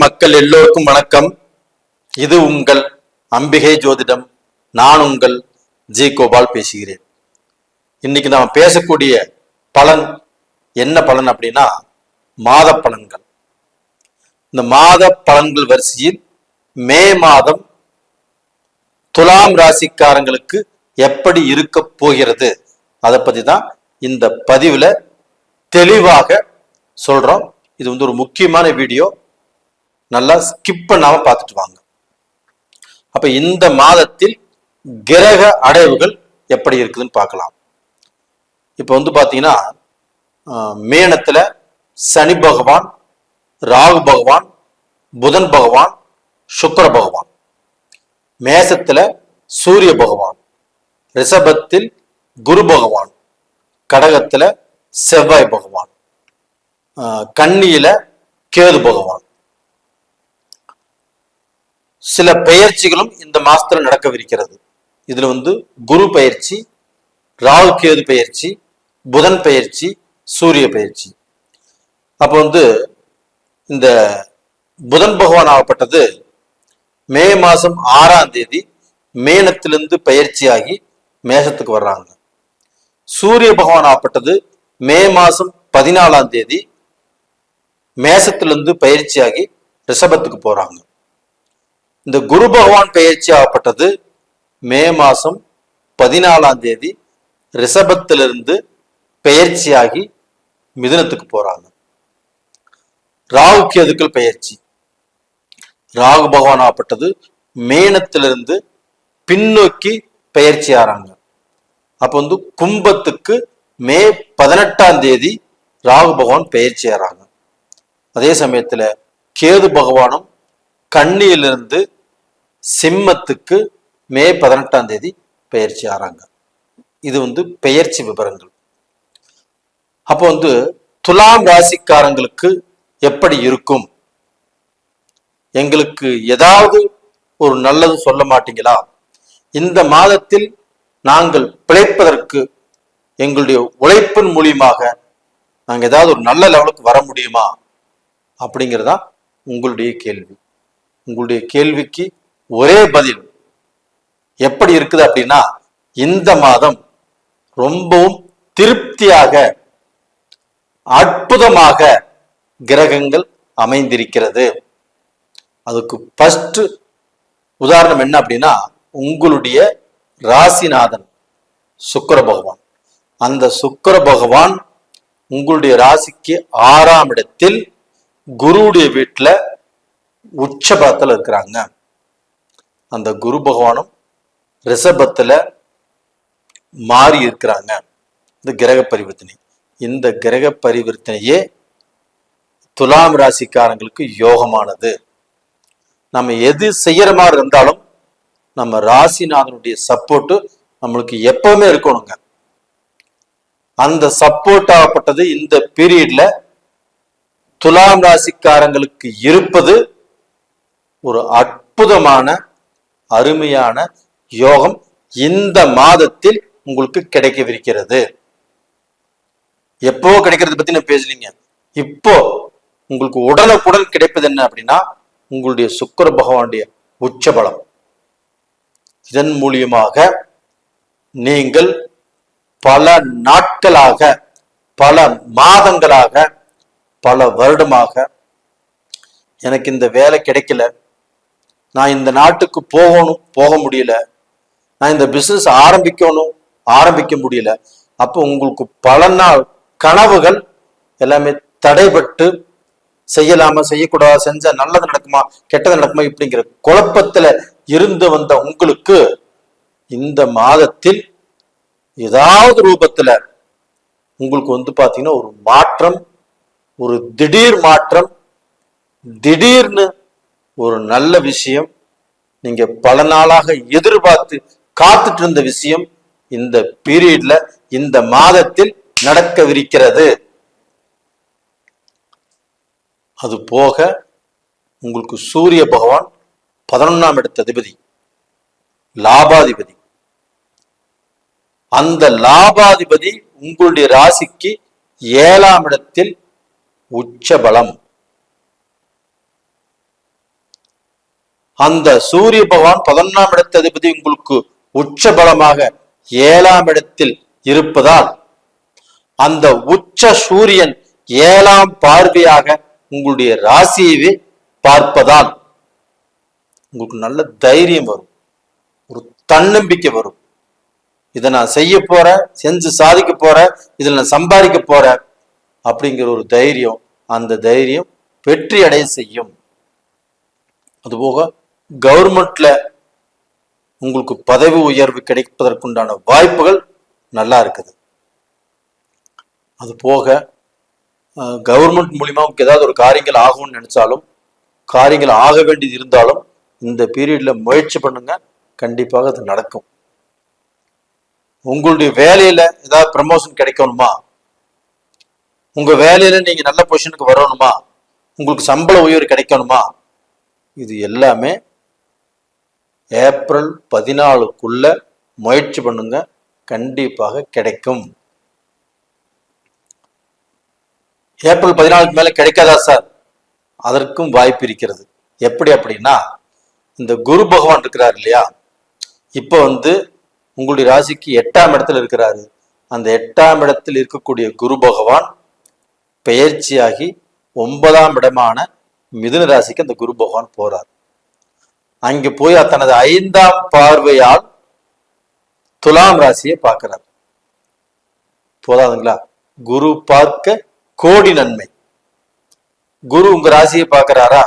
மக்கள் எல்லோருக்கும் வணக்கம். இது உங்கள் அம்பிகை ஜோதிடம். நான் உங்கள் ஜி கோபால் பேசுகிறேன். இன்னைக்கு நாம் பேசக்கூடிய பலன் என்ன பலன் அப்படின்னா மாத பலன்கள். இந்த மாத பலன்கள் வரிசையில் மே மாதம் துலாம் ராசிக்காரங்களுக்கு எப்படி இருக்க போகிறது? அதை பத்தி தான் இந்த பதிவுல தெளிவாக சொல்றோம். இது வந்து ஒரு முக்கியமான வீடியோ. நல்லா ஸ்கிப் பண்ணாம பார்த்துட்டு வாங்க. அப்ப இந்த மாதத்தில் கிரக அடைவுகள் எப்படி இருக்குதுன்னு பார்க்கலாம். இப்போ வந்து பார்த்தீங்கன்னா மேனத்தில் மேனத்துல சனி பகவான் ராகு பகவான் புதன் பகவான் சுக்கர பகவான். மேசத்துல சூரிய பகவான் ரிஷபத்தில் குரு பகவான் கடகத்துல செவ்வாய் பகவான் கன்னியில கேது பகவான். சில பயிற்சிகளும் இந்த மாசத்துல நடக்கவிருக்கிறது. இதுல வந்து குரு பயிற்சி ராகு கேது பயிற்சி புதன் பயிற்சி சூரிய பயிற்சி அப்போ வந்து இந்த புதன் பகவான் ஆகப்பட்டது மே மாசம் ஆறாம் தேதி மேனத்திலிருந்து பயிற்சியாகி மேசத்துக்கு வர்றாங்க. சூரிய பகவான் ஆகப்பட்டது மே மாசம் பதினாலாம் தேதி மேசத்திலிருந்து பயிற்சியாகி ரிஷபத்துக்கு போறாங்க. இந்த குரு பகவான் பெயர்ச்சி ஆகப்பட்டது மே மாசம் பதினாலாம் தேதி ரிஷபத்திலிருந்து பெயர்ச்சியாகி மிதுனத்துக்கு போறாங்க. ராகு கேதுக்கள் பெயர்ச்சி ராகு பகவான் ஆகப்பட்டது மேனத்திலிருந்து பின்னோக்கி பெயர்ச்சி ஆறாங்க. அப்ப வந்து கும்பத்துக்கு மே பதினெட்டாம் தேதி ராகு பகவான் பெயர்ச்சி ஆறாங்க. அதே சமயத்துல கேது பகவானும் கண்ணியிலிருந்து சிம்மத்துக்கு மே பதினெட்டாம் தேதி பெயர்ச்சி ஆறாங்க. இது வந்து பெயர்ச்சி விவரங்கள் அப்போ வந்து துலாம் ராசிக்காரங்களுக்கு எப்படி இருக்கும்? எங்களுக்கு ஏதாவது ஒரு நல்லது சொல்ல மாட்டீங்களா? இந்த மாதத்தில் நாங்கள் பிழைப்பதற்கு எங்களுடைய உழைப்பின் மூலியமாக நாங்கள் ஏதாவது ஒரு நல்ல லெவலுக்கு வர முடியுமா? அப்படிங்கிறதா உங்களுடைய கேள்வி. உங்களுடைய கேள்விக்கு ஒரே பதில். எப்படி இருக்குது அப்படின்னா இந்த மாதம் ரொம்பவும் திருப்தியாக அற்புதமாக கிரகங்கள் அமைந்திருக்கிறது. அதுக்கு ஃபர்ஸ்ட் உதாரணம் என்ன அப்படின்னா உங்களுடைய ராசிநாதன் சுக்கர பகவான். அந்த சுக்கிர பகவான் உங்களுடைய ராசிக்கு ஆறாம் இடத்தில் குருவுடைய வீட்டில் உச்சபத்தில் இருக்கிறாங்க. அந்த குரு பகவானும் ரிஷபத்தில் மாறி இருக்கிறாங்க. இந்த கிரக பரிவர்த்தனை. இந்த கிரக பரிவர்த்தனையே துலாம் ராசிக்காரங்களுக்கு யோகமானது. நம்ம எது செய்யற மாதிரி இருந்தாலும் நம்ம ராசிநாதனுடைய சப்போர்ட் நம்மளுக்கு எப்பவுமே இருக்கணுங்க. அந்த சப்போர்ட் ஆகப்பட்டது இந்த பீரியட்ல துலாம் ராசிக்காரங்களுக்கு இருப்பது ஒரு அற்புதமான அருமையான யோகம் இந்த மாதத்தில் உங்களுக்கு கிடைக்கவிருக்கிறது. எப்போ கிடைக்கிறது பத்தி நான் பேசலீங்க. இப்போ உங்களுக்கு உடனுக்குடன் கிடைப்பது என்ன அப்படின்னா உங்களுடைய சுக்கிர பகவானுடைய உச்சபலம். இதன் மூலியமாக நீங்கள் பல நாட்களாக பல மாதங்களாக பல வருடமாக எனக்கு இந்த வேலை கிடைக்கல. நான் இந்த நாட்டுக்கு போகணும் போக முடியல. நான் இந்த பிசினஸ் ஆரம்பிக்கணும் ஆரம்பிக்க முடியல. அப்போ உங்களுக்கு பல நாள் கனவுகள் எல்லாமே தடைபட்டு செய்யலாமா செய்யக்கூடாதா செஞ்சா நல்லது நடக்குமா கெட்டது நடக்குமா இப்படிங்கிற குழப்பத்துல இருந்து வந்த உங்களுக்கு இந்த மாதத்தில் ஏதாவது ரூபத்துல உங்களுக்கு வந்து பாத்தீங்கன்னா ஒரு மாற்றம் ஒரு திடீர் மாற்றம் திடீர்னு ஒரு நல்ல விஷயம். நீங்க பல நாளாக எதிர்பார்த்து காத்துட்டு இருந்த விஷயம் இந்த பீரியட்ல இந்த மாதத்தில் நடக்கவிருக்கிறது. அது போக உங்களுக்கு சூரிய பகவான் பதினொன்னாம் இடத்த அதிபதி லாபாதிபதி. அந்த லாபாதிபதி உங்களுடைய ராசிக்கு ஏழாம் இடத்தில் உச்ச அந்த சூரிய பகவான் பதினொன்றாம் இடத்த அதிபதி உங்களுக்கு உச்ச பலமாக ஏழாம் இடத்தில் இருப்பதால் அந்த உச்ச சூரியன் ஏழாம் பார்வையாக உங்களுடைய ராசியவே பார்ப்பதால் உங்களுக்கு நல்ல தைரியம் வரும். ஒரு தன்னம்பிக்கை வரும். இதை நான் செய்ய போறேன் செஞ்சு சாதிக்க போறேன் இதில் நான் சம்பாதிக்க போறேன் அப்படிங்கிற ஒரு தைரியம் அந்த தைரியம் வெற்றி அடைய செய்யும். அதுபோக கவர்மெண்ட்ல உங்களுக்கு பதவி உயர்வு கிடைப்பதற்குண்டான வாய்ப்புகள் நல்லா இருக்குது. அது போக கவர்மெண்ட் மூலிமா உங்களுக்கு ஏதாவது ஒரு காரியங்கள் ஆகும்னு நினைச்சாலும் காரியங்கள் ஆக வேண்டியது இருந்தாலும் இந்த பீரியட்ல முயற்சி பண்ணுங்க. கண்டிப்பாக அது நடக்கும். உங்களுடைய வேலையில ஏதாவது ப்ரமோஷன் கிடைக்கணுமா? உங்க வேலையில நீங்க நல்ல பொசிஷனுக்கு வரணுமா? உங்களுக்கு சம்பள உயர்வு கிடைக்கணுமா? இது எல்லாமே ஏப்ரல் பதினாலுக்குள்ள முயற்சி பண்ணுங்க. கண்டிப்பாக கிடைக்கும். ஏப்ரல் பதினாலுக்கு மேல கிடைக்காதா சார்? அதற்கும் வாய்ப்பு இருக்கிறது. எப்படி அப்படின்னா இந்த குரு பகவான் இருக்கிறார் இல்லையா? இப்போ வந்து உங்களுடைய ராசிக்கு எட்டாம் இடத்துல இருக்கிறாரு. அந்த எட்டாம் இடத்தில் இருக்கக்கூடிய குரு பகவான் பெயர்ச்சியாகி ஒன்பதாம் இடமான மிதுன ராசிக்கு அந்த குரு பகவான் போறார். அங்க போய் தனது ஐந்தாம் பார்வையால் துலாம் ராசியை பார்க்கிறார். போதாதுங்களா? குரு பார்க்க கோடி நன்மை. குரு உங்க ராசியை பார்க்கிறாரா?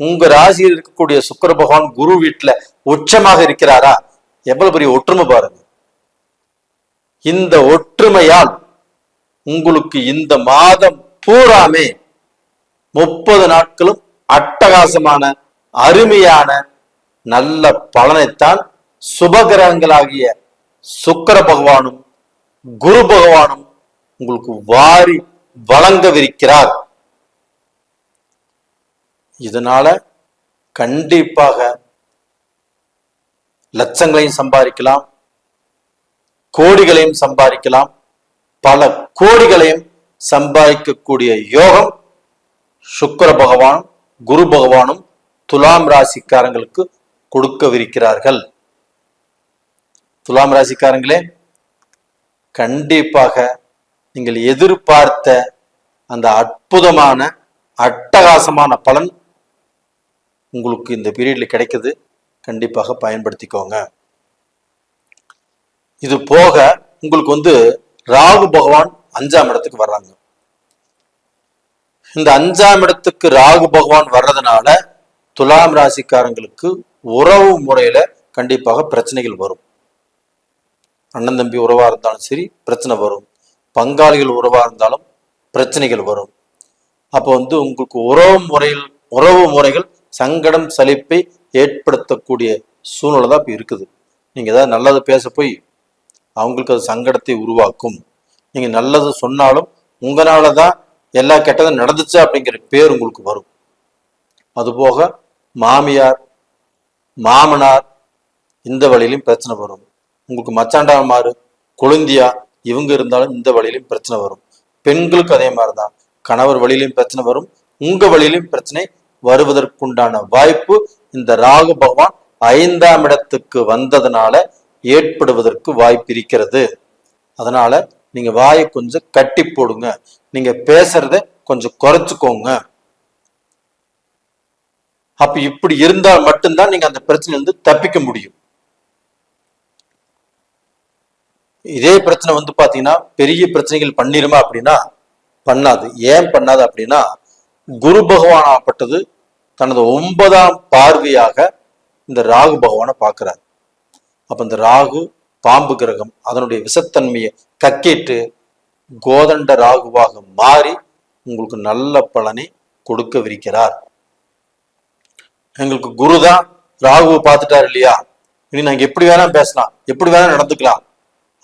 உங்க ராசியில் இருக்கக்கூடிய சுக்கர பகவான் குரு வீட்டுல உச்சமாக இருக்கிறாரா? எவ்வளவு பெரிய ஒற்றுமை பாருங்க. இந்த ஒற்றுமையால் உங்களுக்கு இந்த மாதம் பூராமே முப்பது நாட்களும் அட்டகாசமான அருமையான நல்ல பலனைத்தான் சுபகிரகங்களாகிய சுக்கர பகவானும் குரு பகவானும் உங்களுக்கு வாரி வழங்கவிருக்கிறார். இதனால கண்டிப்பாக லட்சங்களையும் சம்பாதிக்கலாம் கோடிகளையும் சம்பாதிக்கலாம் பல கோடிகளையும் சம்பாதிக்கக்கூடிய யோகம் சுக்கர பகவான் குரு பகவானும் துலாம் ராசிக்காரங்களுக்கு கொடுக்கவிருக்கிறார்கள். துலாம் ராசிக்காரங்களே கண்டிப்பாக நீங்கள் எதிர்பார்த்த அந்த அற்புதமான அட்டகாசமான பலன் உங்களுக்கு இந்த பீரியட்ல கிடைக்குது. கண்டிப்பாக பயன்படுத்திக்கோங்க. இது போக உங்களுக்கு வந்து ராகு பகவான் அஞ்சாம் இடத்துக்கு வர்றாங்க. இந்த அஞ்சாம் இடத்துக்கு ராகு பகவான் வர்றதுனால துலாம் ராசிக்காரங்களுக்கு உறவு முறையில கண்டிப்பாக பிரச்சனைகள் வரும். அண்ணன் தம்பி உறவா இருந்தாலும் சரி பிரச்சனை வரும். பங்காளிகள் உறவா இருந்தாலும் பிரச்சனைகள் வரும். அப்போ வந்து உங்களுக்கு உறவு முறையில் உறவு முறைகள் சங்கடம் சலிப்பை ஏற்படுத்தக்கூடிய சூழ்நிலை தான் இப்போ இருக்குது. நீங்கள் ஏதாவது நல்லது பேச போய் அவங்களுக்கு அது சங்கடத்தை உருவாக்கும். நீங்கள் நல்லது சொன்னாலும் உங்களால தான் எல்லா கெட்டதும் நடந்துச்சு அப்படிங்கிற பேர் உங்களுக்கு வரும். அதுபோக மாமியார் மாமனார் இந்த வழியிலும் பிரச்சனை வரும். உங்களுக்கு மச்சாண்டாமாறு குழந்தையா இவங்க இருந்தாலும் இந்த வழியிலும் பிரச்சனை வரும். பெண்களுக்கு அதே மாதிரி தான் கணவர் வழியிலும் பிரச்சனை வரும். உங்க வழியிலும் பிரச்சனை வருவதற்குண்டான வாய்ப்பு இந்த ராகு பகவான் ஐந்தாம் இடத்துக்கு வந்ததுனால ஏற்படுவதற்கு வாய்ப்பு இருக்கிறது. அதனால நீங்க வாயை கொஞ்சம் கட்டி போடுங்க. நீங்க பேசுறத கொஞ்சம் குறைச்சுக்கோங்க. அப்ப இப்படி இருந்தால் மட்டும்தான் நீங்க அந்த பிரச்சனையிலிருந்து தப்பிக்க முடியும். இதே பிரச்சனை வந்து பாத்தீங்கன்னா பெரிய பிரச்சனைகள் பண்ணிருமா அப்படின்னா பண்ணாது. ஏன் பண்ணாது அப்படின்னா குரு பகவானப்பட்டது தனது ஒன்பதாம் பார்வையாக இந்த ராகு பகவானை பார்க்கிறார். அப்ப இந்த ராகு பாம்பு கிரகம் அதனுடைய விஷத்தன்மையை கக்கிட்டு கோதண்ட ராகுவாக மாறி உங்களுக்கு நல்ல பலனை கொடுக்கவிருக்கிறார். எங்களுக்கு குரு தான் ராகுவை பார்த்துட்டார் இல்லையா? இனி நாங்கள் எப்படி வேணா பேசலாம் எப்படி வேணா நடந்துக்கலாம்.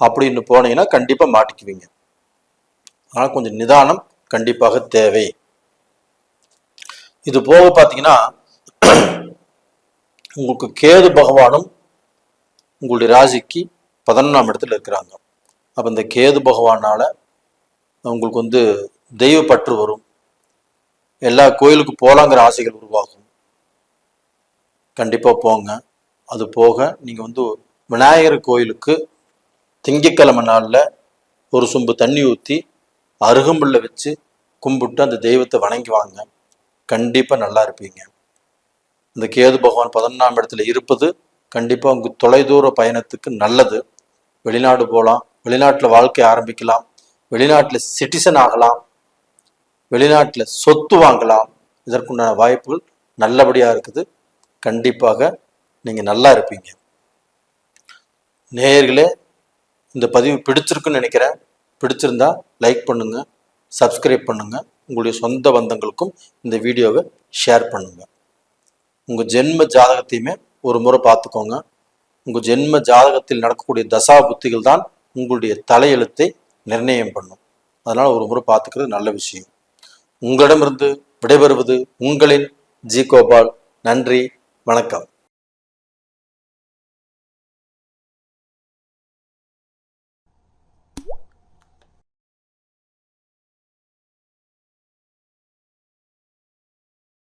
அப்படின்னு போனீங்கன்னா கண்டிப்பாக மாட்டிக்குவீங்க. ஆனால் கொஞ்சம் நிதானம் கண்டிப்பாக தேவை. இது போக பார்த்தீங்கன்னா உங்களுக்கு கேது பகவானும் உங்களுடைய ராசிக்கு பதினொன்றாம் இடத்துல இருக்கிறாங்க. அப்போ இந்த கேது பகவானால உங்களுக்கு வந்து தெய்வ பற்று வரும். எல்லா கோயிலுக்கு போகலாங்கிற ஆசைகள் உருவாகும். கண்டிப்பாக போங்க. அது போக நீங்கள் வந்து விநாயகர் கோயிலுக்கு திங்கக்கிழமை நாளில் ஒரு சொம்பு தண்ணி ஊற்றி அருகம்புல்ல வச்சு கும்பிட்டு அந்த தெய்வத்தை வணங்கி வாங்க. கண்டிப்பாக நல்லா இருப்பீங்க. இந்த கேது பகவான் பதினொன்றாம் இடத்துல இருப்பது கண்டிப்பாக உங்கள் தொலைதூர பயணத்துக்கு நல்லது. வெளிநாடு போகலாம் வெளிநாட்டில் வாழ்க்கை ஆரம்பிக்கலாம் வெளிநாட்டில் சிட்டிசன் ஆகலாம் வெளிநாட்டில் சொத்து வாங்கலாம். இதற்குண்டான வாய்ப்புகள் நல்லபடியாக இருக்குது. கண்டிப்பாக நீங்கள் நல்லா இருப்பீங்க. நேயர்களே இந்த பதிவு பிடிச்சிருக்குன்னு நினைக்கிறேன். பிடிச்சிருந்தா லைக் பண்ணுங்கள் சப்ஸ்கிரைப் பண்ணுங்கள் உங்களுடைய சொந்த பந்தங்களுக்கும் இந்த வீடியோவை ஷேர் பண்ணுங்க. உங்கள் ஜென்ம ஜாதகத்தையுமே ஒரு முறை பார்த்துக்கோங்க. உங்கள் ஜென்ம ஜாதகத்தில் நடக்கக்கூடிய தசா புத்திகள் தான் உங்களுடைய தலையெழுத்தை நிர்ணயம் பண்ணும். அதனால் ஒரு முறை பார்த்துக்கிறது நல்ல விஷயம். உங்களிடமிருந்து விடைபெறுவது உங்களின் ஜி கோபால். நன்றி. வணக்கம்.